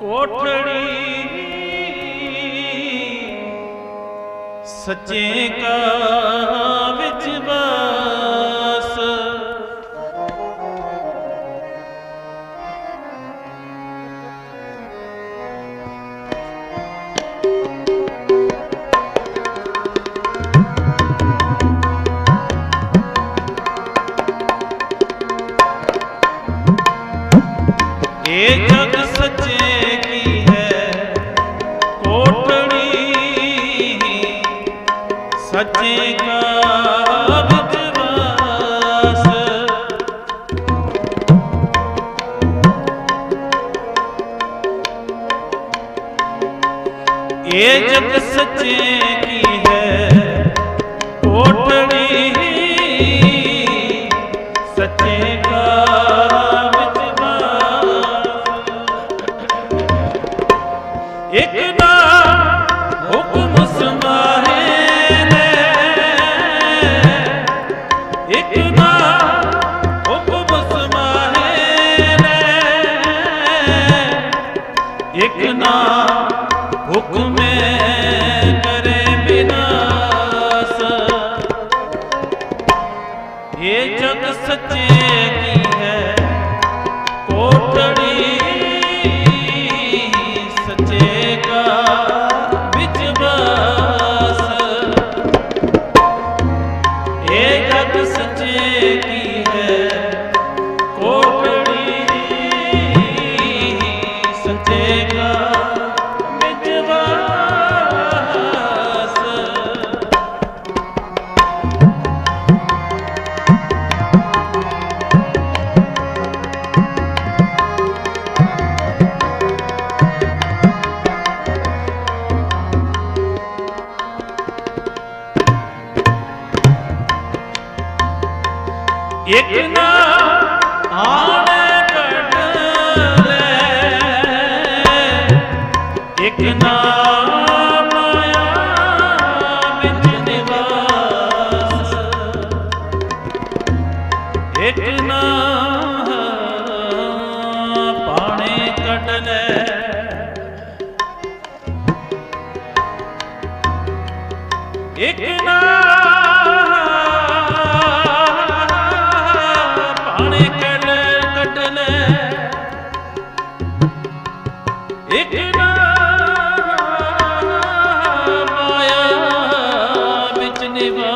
ਕੋਠੜੀ। ਸੱਚੇ ਕਾ ਸੱਚੇ ਕਾ ਵਿਚਵਾਸ ਇਹ ਜਗ ਸੱਚੇ ਕੀ ਹੈ? ਇਕ ਨਾ ਹੁਕਮੇ ਕਰੇ ਬਿਨਾਸ ਇਹ ਜਗ ਸੱਚੇ ਕੀ ਹੈ? ਕੋਟੜੀ ਸੱਚੇ ਕਾ ਵਿੱਚ ਵਾਸ। ਇਹ ਜਗ ਸੱਚੇ ਕੀ ਇਕ ਨਾ ਆਣੇ ਕਟ ਲੈ। ਇਕ ਨਾ ਮਾਇਆ ਵਿੱਚ ਨਿਵਾਸ। ਇਕ ਲੈ। ਇਕ ਨਾ ਇੱਕ ਮਾਇਆ ਵਿੱਚ ਨਿਵਾ